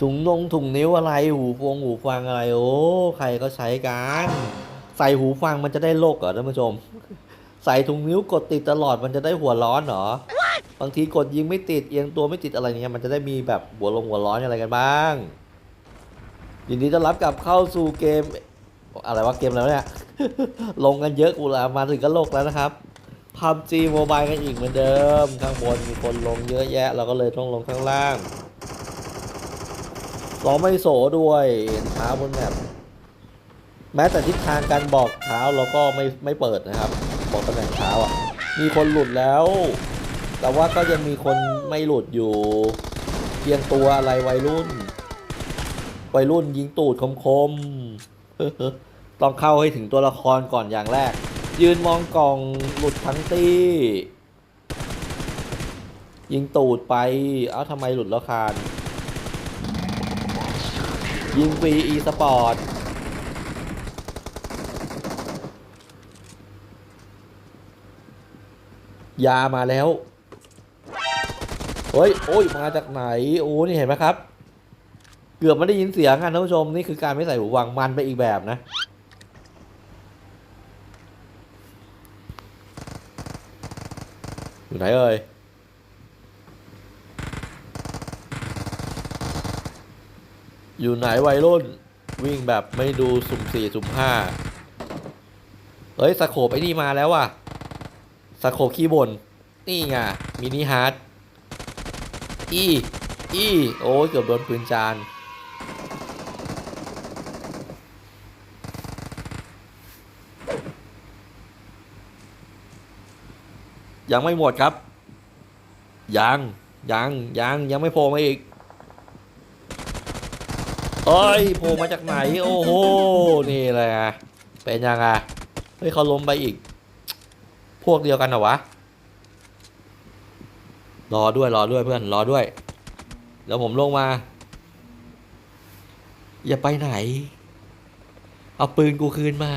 ถุงนงถุงนิ้วอะไรหูฟงหูฟังอะไรโอ้ใครก็ใช้กันใส่หูฟังมันจะได้โลกเหรอท่านผู้ชม ใส่ถุงนิ้วกดติดตลอดมันจะได้หัวร้อนเหรอบางทีกดยิงไม่ติดเอียงตัวไม่ติดอะไรเงี้ยมันจะได้มีแบบหัวลงหัวร้อนอะไรกันบ้างยินดีต้อนรับกลับเข้าสู่เกม อะไรวะเกมแล้วเนี่ยลงกันเยอะกูละมาถึงก็โลกแล้วนะครับพับจีโมบายกันอีกเหมือนเดิม ข้างบนมีคนลงเยอะแยะ เราก็เลยต้องลงข้างล่าง เราไม่โสด้วยเห็นเท้าบนแมปแม้แต่ทิศทางการบอกเท้าเราก็ไม่ไม่เปิดนะครับ บอกตำแหน่งเท้าอะ มีคนหลุดแล้ว แต่ว่าก็ยังมีคนไม่หลุดอยู่เพียงตัวอะไรวัยรุ่น วัยรุ่นยิงตูดคมๆต้องเข้าให้ถึงตัวละครก่อนอย่างแรก ยืนมองกล่องหลุดทั้งตี้ ยิงตูดไป เอ้าทำไมหลุดแล้วคาน ยิงฟรีอีสปอร์ตยามาแล้ว เฮ้ย โอ้ย มาจากไหน โอ้ นี่เห็นไหมครับ เกือบไม่ได้ยินเสียงกันท่านผู้ชม นี่คือการไม่ใส่หูฟังมันไปอีกแบบนะ อยู่ไหนเอ่ย อยู่ไหนวัยรุ่นวิ่งแบบไม่ดูสุ่มสี่สุ่มห้าเฮ้ยสโคปไอ้นี่มาแล้วว่ะสโคปขี้บน นี่ไงมินิฮาร์ดอีอีโอ้ยเกือบโดนปืนจานยังไม่หมดครับ ยัง ยัง ยัง ยังไม่โผล่มาอีก เอ้ยโผล่มาจากไหน โอ้โห นี่แหละเป็นยังไงเฮ้ยเขาล้มไปอีก พวกเดียวกันเหรอวะ รอด้วยรอด้วยเพื่อนรอด้วย เดี๋ยวผมลงมา อย่าไปไหน เอาปืนกูคืนมา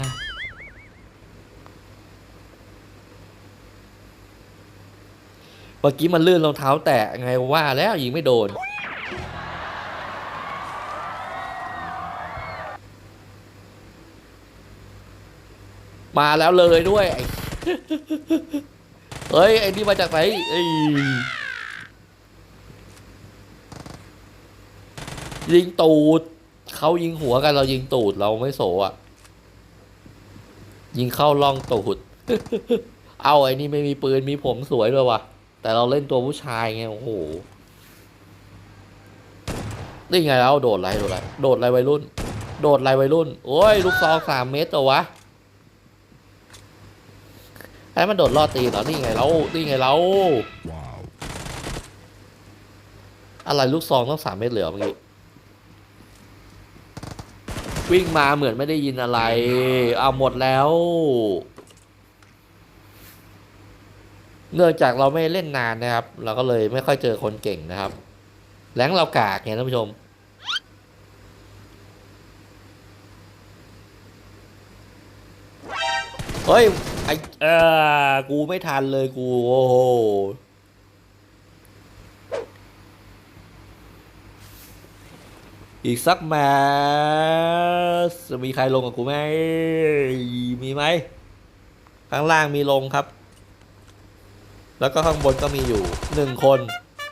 เมื่อกี้มันลื่นรองเท้าแตะไงว่าแล้วยิงไม่โดน มาแล้วเลยด้วยเฮ้ยไอ้นี่มาจากไหนเอ้ยิงตูดเขายิงหัวกันเรายิงตูดเราไม่โสอะ ยิงเข้าล่องตูด เอาไอ้นี่ไม่มีปืนมีผมสวยด้วยว่ะ แต่เราเล่นตัวผู้ชายไงโอ้โหนี่ไงเราโดดไรโดดไรโดดไรวัยรุ่น โดดไรวัยรุ่น โอ้ยลูกซองสามเมตรตัววะ ไอ้มันโดดลอดตีนเหรอ นี่ไงเรานี่ไงเรา Wow. อะไรลูกซองต้องสามเมตรเหลือเมื่อกี้ วิ่งมาเหมือนไม่ได้ยินอะไร เอาหมดแล้ว เนื่องจากเราไม่เล่นนานนะครับ เราก็เลยไม่ค่อยเจอคนเก่งนะครับแรงเรากากไงท่านผู้ชมเฮ้ย ไอ้เออกูไม่ทันเลยกูโอ้โหอีกสักแมสจะมีใครลงกับกูไหมมีไหมข้างล่างมีลงครับ แล้วก็ข้างบนก็มีอยู่หนึ่งคน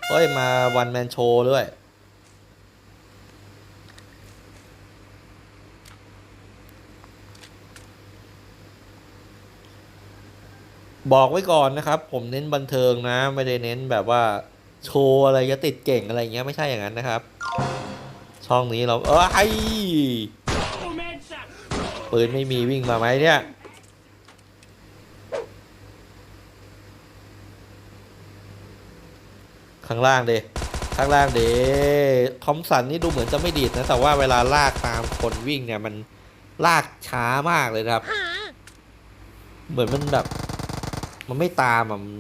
เฮ้ยมาวันแมนโชว์ด้วย บอกไว้ก่อนนะครับ ผมเน้นบันเทิงนะ ไม่ได้เน้นแบบว่าโชว์อะไรจะติดเก่งอะไรเงี้ยไม่ใช่อย่างนั้นนะครับ ช่องนี้เราเออไอปืนไม่มีวิ่งมาไหมเนี่ยข้างล่างเดข้างล่างเดทอมสันนี่ดูเหมือนจะไม่ดีดนะ แต่ว่าเวลาลากตามคนวิ่งเนี่ยมันลากช้ามากเลยครับ เหมือนมันแบบ มันไม่ตามอะมัน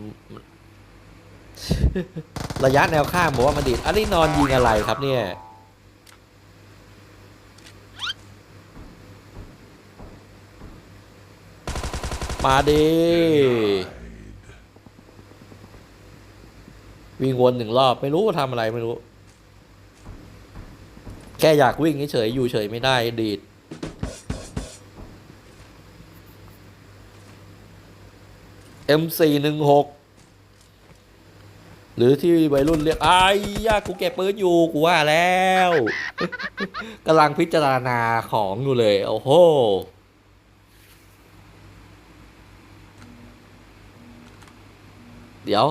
ระยะแนวข้างบอกว่ามันดีดอันนี้นอนยิงอะไรครับเนี่ยมาดีวิ่งวนหนึ่งรอบไม่รู้ว่าทำอะไรไม่รู้ แค่อยากวิ่งเฉยอยู่เฉยไม่ได้ดีด M416 หรือที่วัยรุ่นเรียกไอ้ยากูเก็บปืนอยู่กูว่าแล้วกำลังพิจารณาของอยู่เลย โอ้โหเดี๋ยว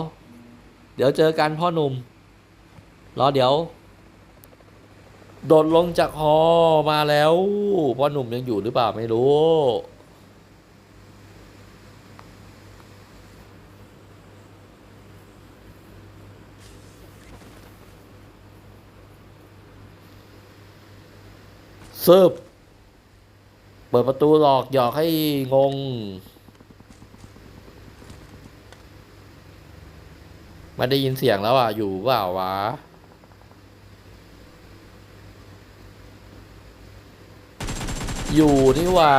เดี๋ยวเจอกันพ่อหนุ่ม รอเดี๋ยว โดดลงจากฮอมาแล้ว พ่อหนุ่มยังอยู่หรือเปล่าไม่รู้ เซิร์ฟเปิดประตูหลอกหยอกให้งงไม่ได้ยินเสียงแล้วอะ อยู่เปล่าวะอยู่นี่ว่า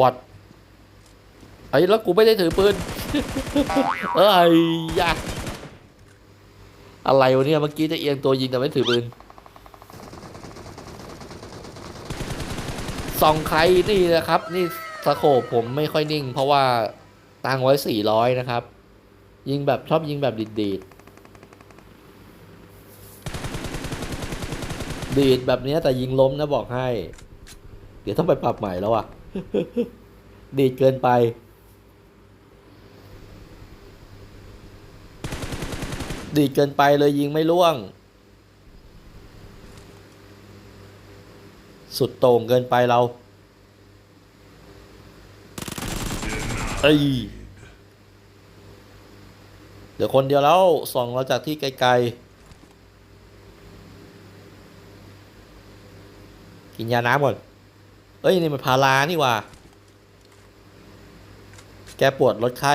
บอทไอ้ยแล้วกูไม่ได้ถือปืน เอ้ยยะอะไรวะเนี่ยเมื่อกี้จะเอียงตัวยิงแต่ไม่ถือปืนส่องใครนี่นะครับ นี่สโคปผมไม่ค่อยนิ่ง เพราะว่าตั้งไว้สี่ร้อยนะครับ ยิงแบบชอบยิงแบบดีดดีดๆดีดแบบเนี้ยแต่ยิงล้มนะบอกให้ เดี๋ยวต้องไปปรับใหม่แล้วอะ ดีดเกินไปดีดเกินไปเลยยิงไม่ล่วง สุดโต่งเกินไปเราเอ้ยเดี๋ยวคนเดียวแล้วส่องเราจากที่ไกลๆ กินยาน้ำก่อน เอ้ยนี่มันพารานี่ว่า แกปวดลดไข้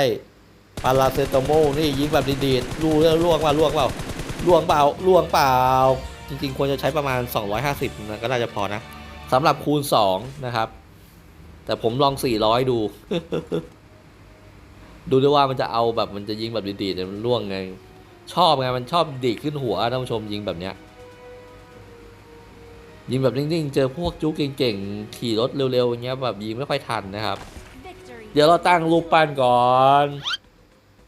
พาราเซตามอลนี่ยิงแบบดีดๆรู้แล้วล่วงว่าล่วงเปล่าล่วงเปล่าล่วงเปล่า จริงๆ ควรจะใช้ประมาณ 250นะก็น่าจะพอนะสำหรับคูณ 2 นะครับ แต่ผมลอง 400 ดู ดูด้วยว่ามันจะเอาแบบมันจะยิงแบบดีดๆเนี่ยมันล่วงไง ชอบไงมันชอบดีดขึ้นหัวท่านผู้ชมยิงแบบเนี้ย ยิงแบบนิ่งๆ เจอพวกจุกเก่งๆ ขี่รถเร็วๆอย่างเงี้ยแบบยิงไม่ค่อยทันนะครับ Victory. เดี๋ยวเราตั้งรูปปั้นก่อน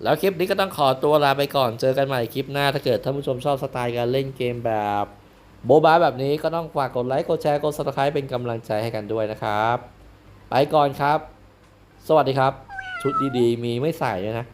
แล้วคลิปนี้ก็ต้องขอตัวลาไปก่อน เจอกันใหม่คลิปหน้า ถ้าเกิดท่านผู้ชมชอบสไตล์การเล่นเกมแบบโบบาแบบนี้ก็ต้องฝากกดไลค์ กดแชร์ กด subscribe เป็นกำลังใจให้กันด้วยนะครับ ไปก่อนครับ สวัสดีครับ ชุดดีๆ มีไม่ใส่ด้วยนะ